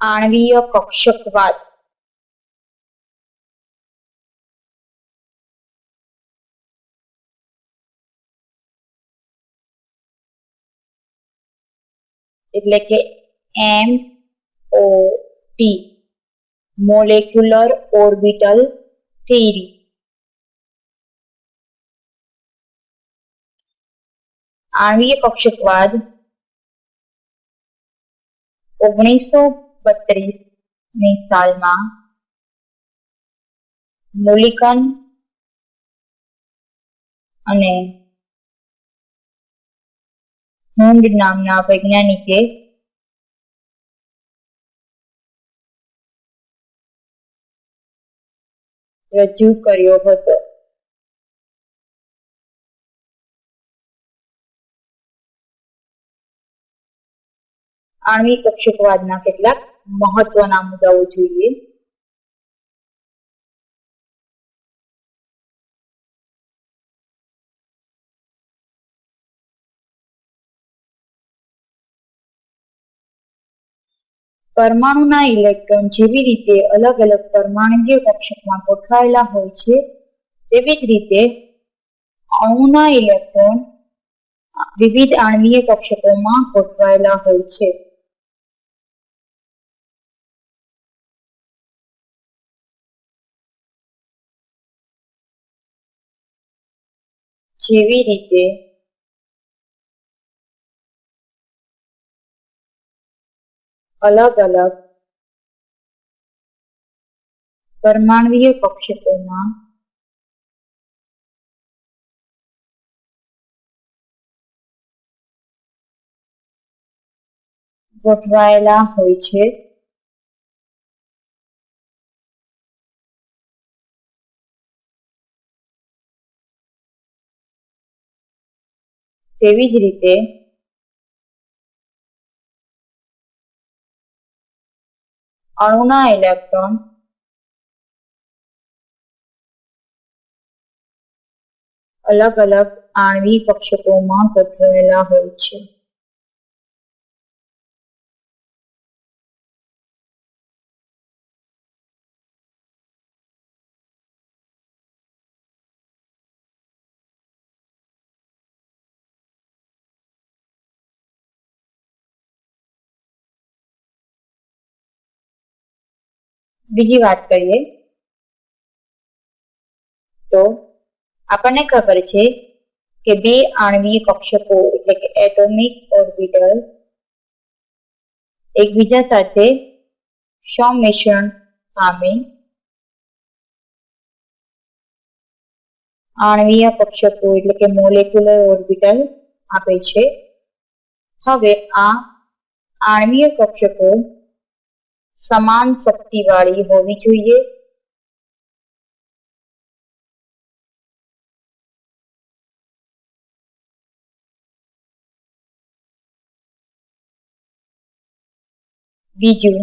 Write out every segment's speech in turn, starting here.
આણ્વીય કક્ષકવાદ એટલે કે M O T molecular orbital theory આણ્વીય કક્ષકવાદ ઓગણીસો બત્રીસ સાલમાં મુલિકન અને હુંડ નામના વૈજ્ઞાનિકે રજૂ કર્યો હતો. આણ્વિક કક્ષકવાદના કેટલાક મહત્વના મુદ્દાઓ જોઈએ. પરમાણુના ઇલેક્ટ્રોન જેવી રીતે અલગ અલગ પરમાણુકીય કક્ષકમાં ગોઠવાયેલા હોય છે, તેવી જ રીતે અણુના ઇલેક્ટ્રોન વિવિધ આણ્વીય કક્ષકોમાં ગોઠવાયેલા હોય છે. જેવી રીતે? અલગ અલગ. પરમાણવીય કક્ષકોમાં ગોઠવાયેલા હોય છે. તેવી જ રીતે અણુના ઇલેક્ટ્રોન અલગ અલગ આણવી કક્ષકોમાં ગોઠવાયેલા હોય છે. બીજી વાત કરીએ, તો આપણને ખબર છે કે બે આણવીય કક્ષકો એટલે કે એટોમિક ઓર્બિટલ એકબીજા સાથે સમિશ્રણ પામે આણવીય કક્ષકો એટલે કે મોલેક્યુલર ઓર્બિટલ આપે છે. હવે આ આણવીય કક્ષકો સમાન શક્તિવાળી હોવી જોઈએ બીજું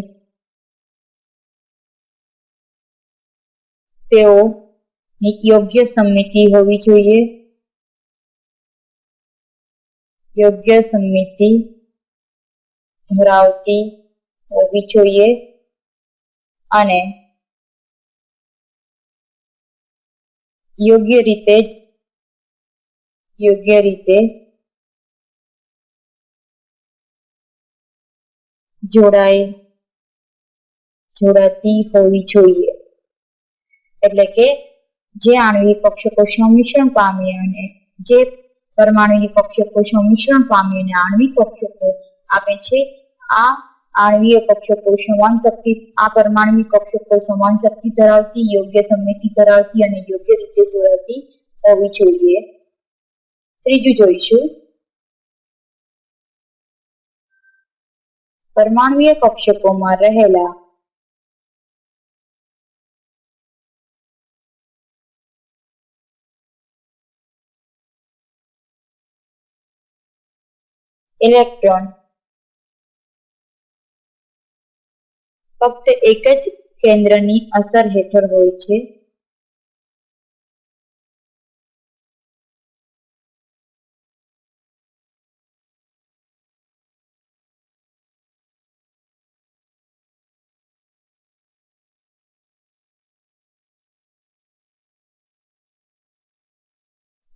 તેઓ યોગ્ય સમિતિ હોવી જોઈએ યોગ્ય સમિતિ ધરાવતી હોવી જોઈએ અને યોગ્ય રીતે યોગ્ય રીતે જોડાય, જોડાતી હોવી જોઈએ. એટલે કે જે આણ્વિક કક્ષકો સંમિશ્રણ પામે અને જે પરમાણુની કક્ષકો સંમિશ્રણ પામી અને આણ્વિક કક્ષકો આપે છે, આ આણ્વીય કોઈ સમાન શક્તિ આ પરમાણુની કોઈ સમાન શક્તિ ધરાવતી, યોગ્ય સમિતિ ધરાવતી અને યોગ્ય રીતે જોડાતી હોવી જોઈએ. ત્રીજું જોઈશું. પરમાણુય કક્ષકોમાં રહેલા ઇલેક્ટ્રોન ફક્ત એક જ કેન્દ્રની અસર હેઠળ હોય છે.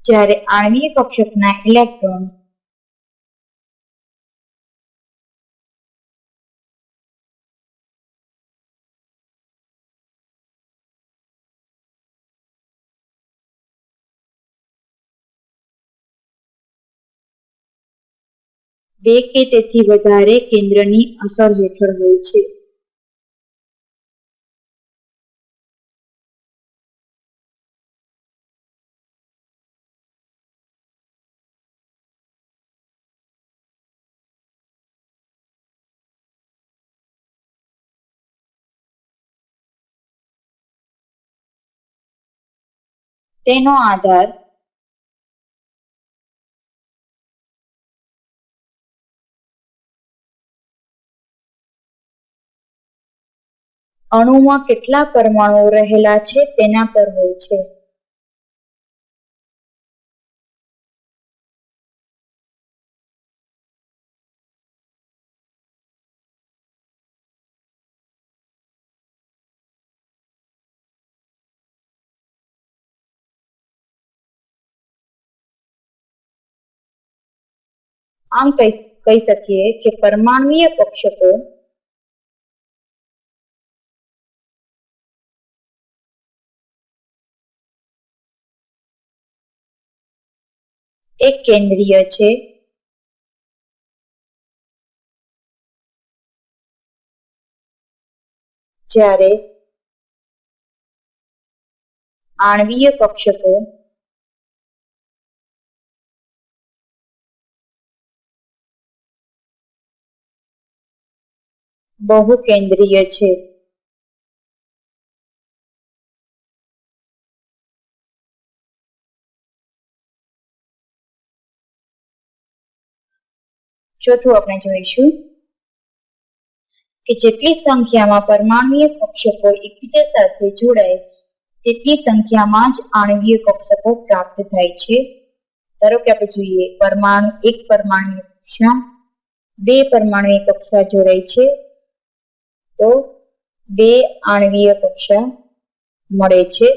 જ્યારે આણવીય કક્ષકના ઇલેક્ટ્રોન બે કે તેથી વધારે કેન્દ્રની અસર હેઠળ હોય છે. તેનો આધાર અણુમાં કેટલા પરમાણુઓ રહેલા છે તેના પર હોય છે. આમ કહી શકીએ કે પરમાણુય કક્ષકો એક કેન્દ્રીય છે. જ્યારે આણવીય કક્ષકો બહુ કેન્દ્રીય છે. ચોથું આપણે જોઈશું કે જેટલી સંખ્યામાં પરમાણુય કક્ષકો એકબીજા સાથે જોડાય, તેટલી સંખ્યામાં જ આણવીય કક્ષકો પ્રાપ્ત થાય છે. ધારો કે આપણે જોઈએ, પરમાણુ એક પરમાણુ કક્ષા, બે પરમાણુય કક્ષા જોડાય છે, તો બે આણવીય કક્ષા મળે છે.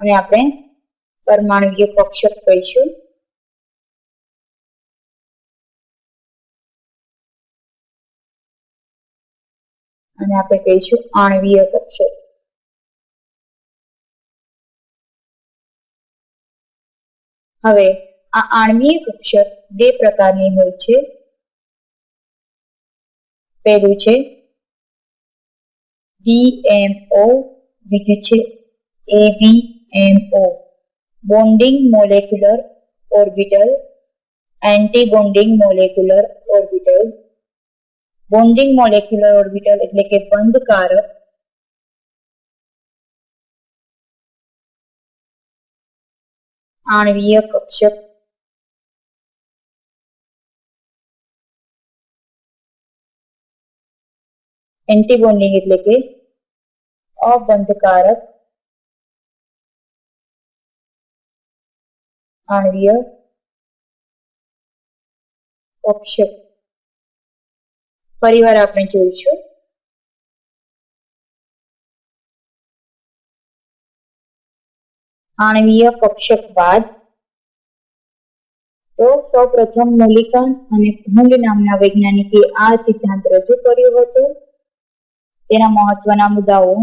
અને આપણે પરમાણુય કક્ષક કહીશું. અને આપણે કહીશું આણવીય કક્ષક. હવે આ આણવીય કક્ષક બે પ્રકારની હોય છે. પહેલું છે ડીએમઓ બીજું છે A B M O bonding molecular orbital, anti bonding molecular orbital. Bonding molecular orbital એટલે કે બંધકારક આણવીય કક્ષક. એન્ટીબોન્ડિંગ એટલે કે અબંધકારક આણવીય કક્ષક. ફરીવાર આપણે જોઈશું. આણવીય કક્ષક તો સૌ પ્રથમ મોલિકા અને ભંગ નામના વૈજ્ઞાનિકે આ સિદ્ધાંત રજૂ કર્યો હતો. તેના મહત્વના મુદ્દાઓ.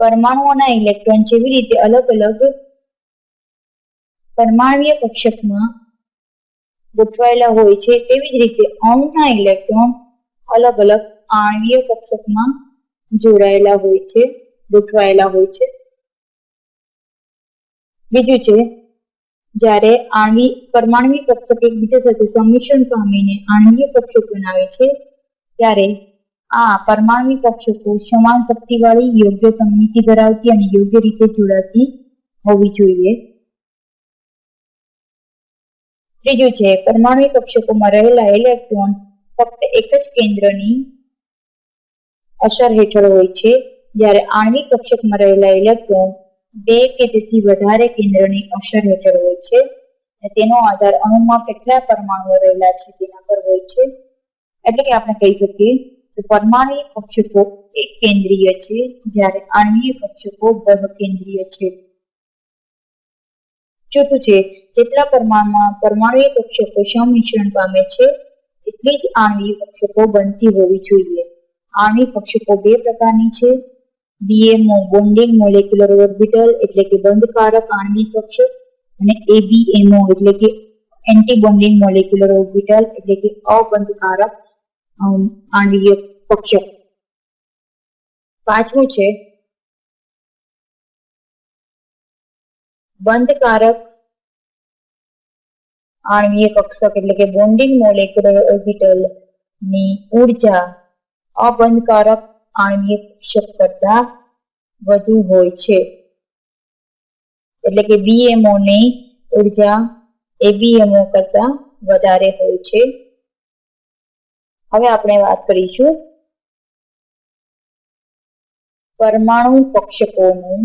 પરમાણુઓના ઇલેક્ટ્રોન જેવી રીતે અલગ અલગ પરમાણુય કક્ષકમાં ગોઠવાયેલા હોય છે, તેવી જ રીતે અણુના ઇલેક્ટ્રોન અલગ અલગ આણ્વીય કક્ષકમાં જોડાયેલા હોય છે, ગોઠવાયેલા હોય છે. બીજું છે, જ્યારે આણ્વી પરમાણ્વીય કક્ષક એકબીજા સાથે સંમિશ્રણ પામીને આણ્વીય કક્ષક બનાવે છે, ત્યારે આ પરમાણ્વીય કક્ષકો સમાન શક્તિવાળી યોગ્ય સમિતિ ધરાવતી અને યોગ્ય રીતે જોડાતી હોવી જોઈએ. ત્રીજું છે, પરમાણવી કક્ષકોમાં રહેલા ઇલેક્ટ્રોન ફક્ત એક જ કેન્દ્રની અસર હેઠળ હોય છે. જ્યારે આણ્વિક કક્ષકમાં રહેલા ઇલેક્ટ્રોન બે કે તેથી વધારે કેન્દ્રની અસર હેઠળ હોય છે અને તેનો આધાર અણુમાં કેટલા પરમાણુઓ રહેલા છે તેના પર હોય છે. એટલે કે આપણે કહી શકીએ કે પરમાણુ કક્ષકો એક કેન્દ્રીય છે, જ્યારે આણ્વીય કક્ષકો બહ કેન્દ્રીય છે. ચોથું છે, જેટલા પરમાણુમાં પરમાણુય કક્ષકો સંમિશ્રણ પામે છે એટલી જ આણવી કક્ષકો બનતી હોવી જોઈએ. આણવી કક્ષકો બે પ્રકારની છે. બીએમઓ બોન્ડિંગ મોલેક્યુલર ઓર્બિટલ એટલે કે બંધકારક આણવી કક્ષક અને એબીએમઓ એટલે કે એન્ટી મોલેક્યુલર ઓર્બિટલ એટલે કે અબંધકારક આણ્વીય કક્ષક પાંચમું છે. બંધકારક આણ્વીય કક્ષક એટલે કે બોન્ડિંગ મોલેક્યુલર ઓર્બિટલની ઊર્જા અબંધકારક આણ્વીય કક્ષક કરતા વધુ હોય છે. એટલે કે બીએમઓ ની ઊર્જા એબીએમઓ કરતા વધારે હોય છે. હવે આપણે વાત કરીશું પરમાણુ કક્ષકોનું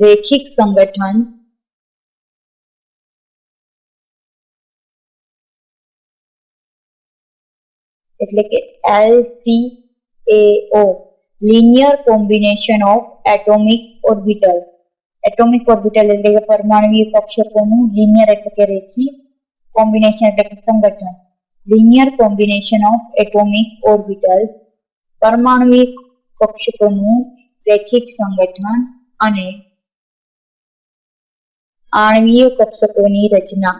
રેખિક સંગઠન એટલે કે LCAO linear combination of atomic orbital atomic orbital એટલે કે પરમાણુય કક્ષકોનું લિનિયર એટલે કે રેખીય કોમ્બિનેશન એટલે કે સંગઠન. Linear combination of atomic orbital પરમાણુય કક્ષકોનું રેખિક સંગઠન અને આણ્વીય કક્ષકોની રચના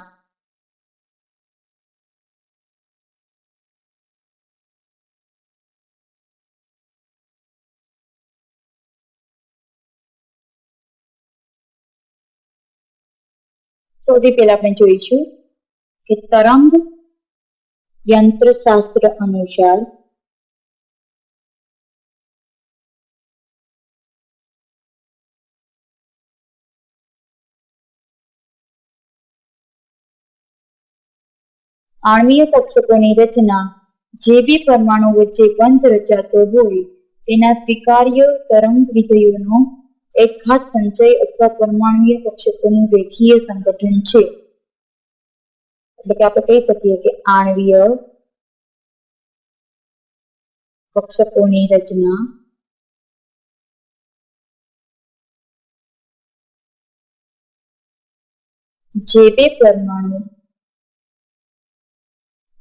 સૌથી પહેલા આપણે જોઈશું કે તરંગ યંત્રશાસ્ત્ર અનુસાર આણ્વીય કક્ષકોની રચના જે બી પરમાણુ વચ્ચે બંધ રચાતો હોય, તેના સ્વીકાર્ય તરંગ વિધેયોનો એક ખાસ સંચય અથવા પરમાણુય કક્ષકોનું રેખીય સંગઠન છે. એટલે કે આપણે કહી શકીએ કે આણ્વીય કક્ષકોની રચના જે બે પરમાણુ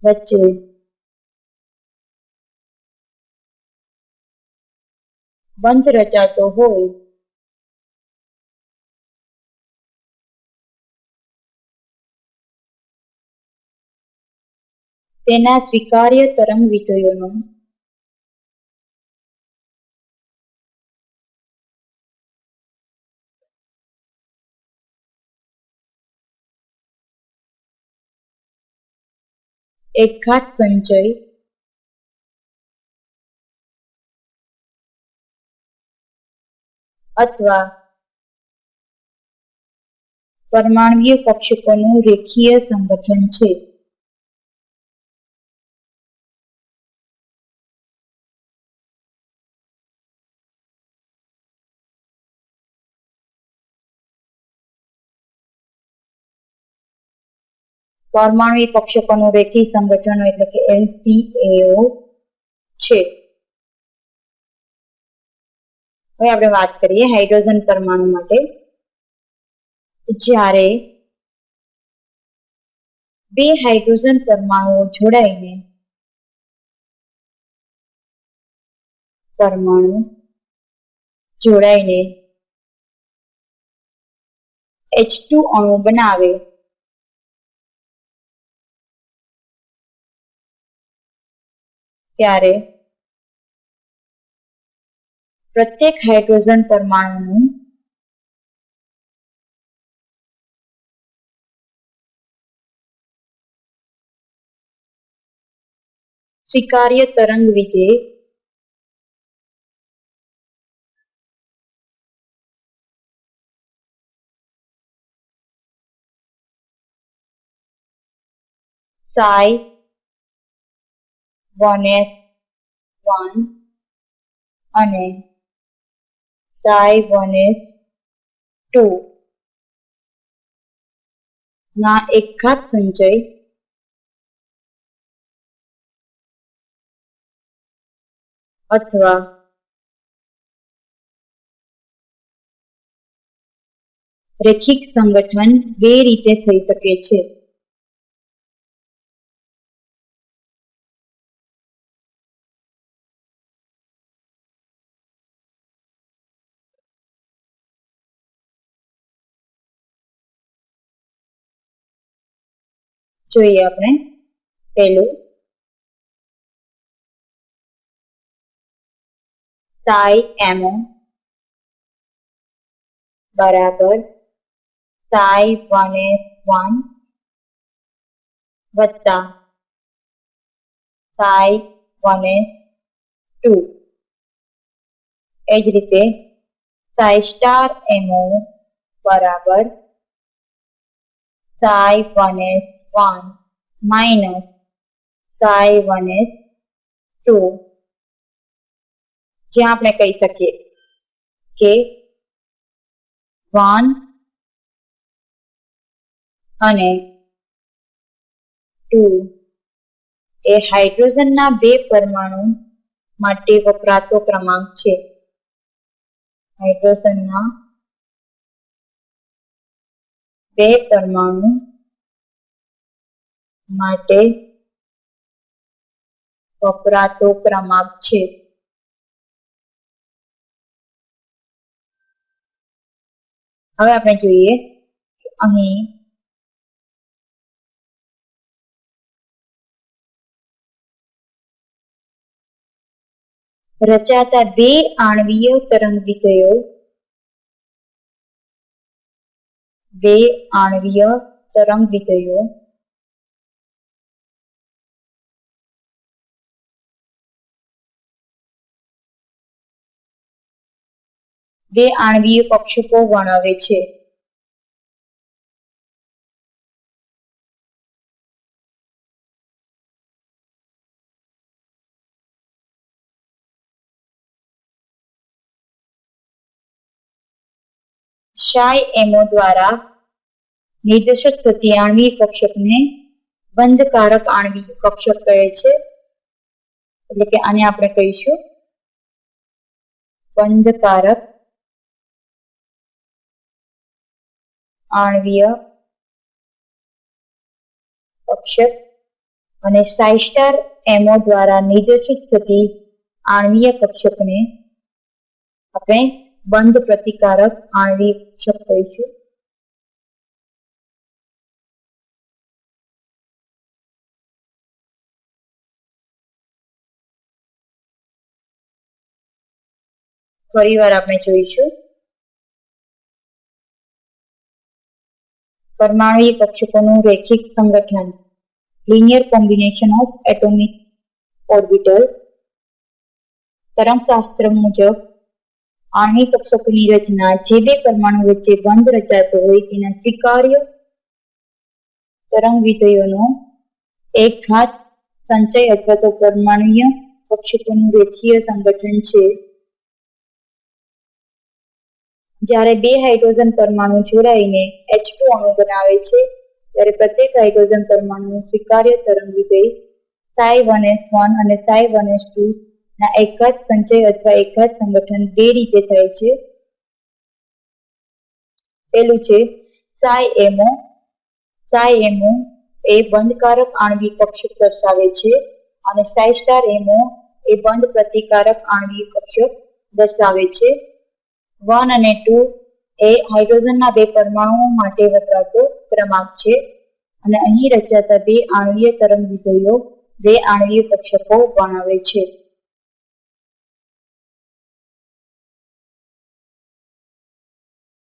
વચ્ચે. બંધ રચાતો હોય. તેના સ્વીકાર્ય તરંગ વિધેયોનો એક ઘાટ સંચય અથવા પરમાણવીય કક્ષકોનું રેખીય સંગઠન છે. પરમાણુય પક્ષકોનું રેખી સંગઠન એટલે કે એનસીએઓ છે. હવે આપણે વાત કરીએ હાઇડ્રોજન પરમાણુ માટે. જ્યારે બે હાઇડ્રોજન પરમાણુઓ જોડાઈને પરમાણુ જોડાઈને H2 અણુ બનાવે ત્યારે પ્રત્યેક હાઇડ્રોજન પરમાણુનું સ્વીકાર્ય તરંગ વિધેય psi 1s 1 અને psi 1s 2 ના ખાસ સંચય. અથવા રેખિક સંગઠન બે રીતે થઈ શકે છે. જોઈએ આપણે. પહેલું. સાઈ એમઓ બરાબર. Psi one S one. વત્તા. Psi one S two. એ જ રીતે સાઈ સ્ટાર એમઓ બરાબર. Psi one S one minus psi one S two જ્યાં આપણે કહી શકીએ કે વન અને ટુ એ હાઇડ્રોજનના બે પરમાણુ માટે વપરાતો ક્રમાંક છે. હાઇડ્રોજનના બે પરમાણુ માટે વપરાતો ક્રમાંક છે. હવે આપણે જોઈએ અહીં રચાતા બે આણવીય તરંગ વિધેયો બે આણવીય તરંગ વિધેયો બે આણવીય કક્ષકો વર્ણવે છે. શાય એમો દ્વારા નિર્દેશક થતી આણવીય કક્ષકને બંધકારક આણવીય કક્ષક કહે છે. એટલે કે આને આપણે કહીશું. બંધકારક આણ્વીય કક્ષક અને સાઇસ્ટાર એમઓ દ્વારા નિર્દેશિત થતી આણવીય કક્ષકને આપણે બંધ પ્રતિકારક આણવીય કક્ષક કહીશું ફરીવાર આપણે જોઈશું પરમાણુય કક્ષકોનું રેખિક સંગઠન. Linear combination of atomic orbital તરંગશાસ્ત્ર મુજબ, આણ્વિક કક્ષકોની રચના જે બે પરમાણુ વચ્ચે બંધ રચાતો હોય તેના સ્વીકાર્ય તરંગ વિધેયોનો એક ઘાત સંચય અથવા તો પરમાણુય કક્ષકોનું રેખીય સંગઠન છે. જ્યારે બે હાઇડ્રોજન પરમાણુ જોડાઈને H2 અણુ બનાવે છે, ત્યારે પ્રત્યેક હાઇડ્રોજન પરમાણુનું સ્વીકાર્ય તરંગી ગઈ સાઈ વન એસ વન અને સાઈ વન એસ ટુ ના એકાદ સંચય અથવા એકાદ સંગઠન બે રીતે થાય છે. પેલું છે સાઈ એમઓ સાઈ એમઓ એ બંધકારક આણ્વિક કક્ષક દર્શાવે છે અને સાઈ સ્ટાર એમો એ બંધ પ્રતિકારક આણ્વિક કક્ષક દર્શાવે છે. વન અને ટુ એ હાઇડ્રોજનના બે પરમાણુઓ માટે વપરાતો ક્રમાંક છે. અને અહીં રચાતા બે આણવીય તરંગ વિધેયો બે આણવીય કક્ષકો વર્ણવે છે.